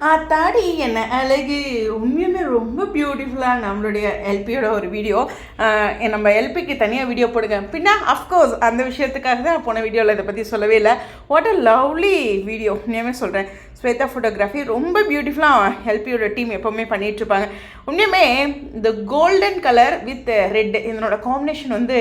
தாடி என்ன அழகு. உண்மையுமே ரொம்ப பியூட்டிஃபுல்லாக நம்மளுடைய எல்பியோட ஒரு வீடியோ நம்ம எல்பிக்கு தனியாக வீடியோ போடுங்க. பின்னா அஃப்கோர்ஸ் அந்த விஷயத்துக்காக தான் போன வீடியோவில் இதை பற்றி சொல்லவே இல்லை. வாட் அ லவ்லி வீடியோ உண்மையுமே சொல்கிறேன் ஸ்வேதா ஃபோட்டோகிராஃபி ரொம்ப பியூட்டிஃபுல்லாக எல்பியோட டீம் எப்போவுமே பண்ணிகிட்ருப்பாங்க உண்மையுமே இந்த கோல்டன் கலர் வித் ரெட் இதனோட காம்பினேஷன் வந்து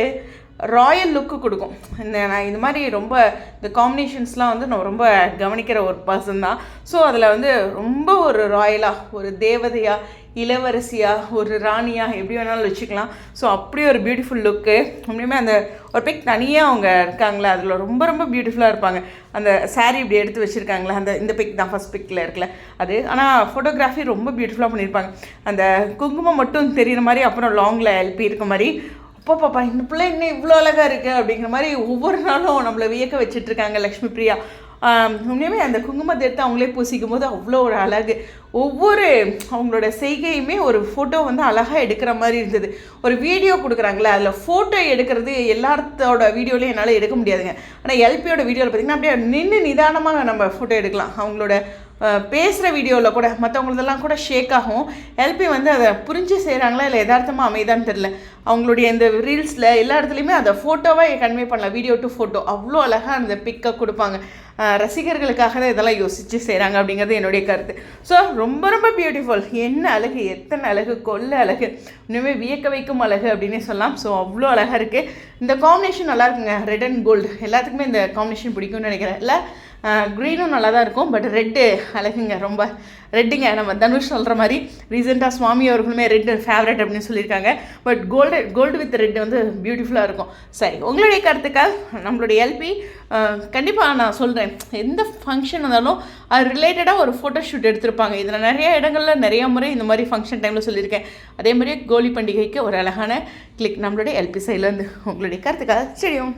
ராயல் லுக்கு கொடுக்கும். இந்த நான் இது மாதிரி ரொம்ப இந்த காம்பினேஷன்ஸ்லாம் வந்து நான் ரொம்ப கவனிக்கிற ஒரு பர்சன் தான். ஸோ அதில் வந்து ரொம்ப ஒரு ராயலாக ஒரு தேவதையாக இளவரசியாக ஒரு ராணியாக எப்படி வேணாலும் வச்சுக்கலாம். ஸோ அப்படி ஒரு பியூட்டிஃபுல் லுக்கு உண்மையுமே அந்த ஒரு பிக் தனியாக அவங்க இருக்காங்களே அதில் ரொம்ப ரொம்ப பியூட்டிஃபுல்லாக இருப்பாங்க. அந்த saree இப்படி எடுத்து வச்சுருக்காங்களே அந்த இந்த பிக் தான் ஃபஸ்ட் பிக்கில் இருக்கல அது. ஆனால் ஃபோட்டோகிராஃபி ரொம்ப பியூட்டிஃபுல்லாக பண்ணியிருப்பாங்க. அந்த குங்குமம் மட்டும் தெரிகிற மாதிரி அப்புறம் லாங்கில் எல்பி இருக்க மாதிரி அப்பா பாப்பா இந்த பிள்ளை இன்னும் இவ்வளோ அழகாக இருக்குது அப்படிங்கிற மாதிரி ஒவ்வொரு நாளும் நம்மளை வியக்க வச்சுட்டு இருக்காங்க லக்ஷ்மி பிரியா. உண்மையுமே அந்த குங்குமத்தை எடுத்து அவங்களே பூசிக்கும் போது அவ்வளோ ஒரு அழகு. ஒவ்வொரு அவங்களோட செய்கையுமே ஒரு ஃபோட்டோ வந்து அழகாக எடுக்கிற மாதிரி இருந்தது. ஒரு வீடியோ கொடுக்குறாங்களே அதில் ஃபோட்டோ எடுக்கிறது எல்லாத்தோட வீடியோலையும் என்னால் எடுக்க முடியாதுங்க. ஆனால் எல்பியோட வீடியோவில் பார்த்தீங்கன்னா அப்படியே நின்று நிதானமாக நம்ம ஃபோட்டோ எடுக்கலாம். அவங்களோட பேசுகிற வீடியோவில் கூட மற்றவங்களதெல்லாம் கூட ஷேக் ஆகும். எல்பி வந்து அதை புரிஞ்சு செய்கிறாங்களா இல்லை யதார்த்தமாக அமைதான்னு தெரில அவங்களுடைய இந்த ரீல்ஸில் எல்லா இடத்துலையுமே அதை ஃபோட்டோவாக கன்வே பண்ணலாம் வீடியோ டு ஃபோட்டோ அவ்வளோ அழகாக அந்த பிக்கை கொடுப்பாங்க. ரசிகர்களுக்காக தான் இதெல்லாம் யோசித்து செய்கிறாங்க அப்படிங்கிறது என்னுடைய கருத்து. ஸோ ரொம்ப ரொம்ப பியூட்டிஃபுல் என்ன அழகு? எத்தனை அழகு? கொல்ல அழகு. இன்னுமே வியக்க வைக்கும் அழகு அப்படின்னே சொல்லலாம். ஸோ அவ்வளோ அழகாக இருக்குது இந்த காம்பினேஷன் நல்லா இருக்குங்க. ரெட் அண்ட் கோல்டு எல்லாத்துக்குமே இந்த காம்பினேஷன் பிடிக்கும்னு நினைக்கிறேன். இல்லை க்ரீனும் நல்லா தான் இருக்கும் பட் ரெட்டு அழகுங்க ரொம்ப ரெட்டுங்க நம்ம தனுஷ் சொல்கிற மாதிரி ரீசெண்டாக சுவாமி அவர்களுமே ரெட்டு ஃபேவரட் அப்படின்னு சொல்லியிருக்காங்க. But gold gold with red வந்து பியூட்டிஃபுல்லாக இருக்கும். சரி உங்களுடைய கருத்துக்கள் நம்மளுடைய எல்பி கண்டிப்பாக நான் சொல்கிறேன் எந்த ஃபங்க்ஷன் வந்தாலும் அது ரிலேட்டடாக ஒரு ஃபோட்டோ ஷூட் எடுத்திருப்பாங்க. இதில் நிறைய இடங்களில் நிறைய முறை இந்த மாதிரி ஃபங்க்ஷன் டைமில் சொல்லியிருக்கேன். அதே மாதிரியே கோலி பண்டிகைக்கு ஒரு அழகான கிளிக் நம்மளுடைய எல்பி சைட்லேருந்து உங்களுடைய கருத்துக்கள் தெரியும்.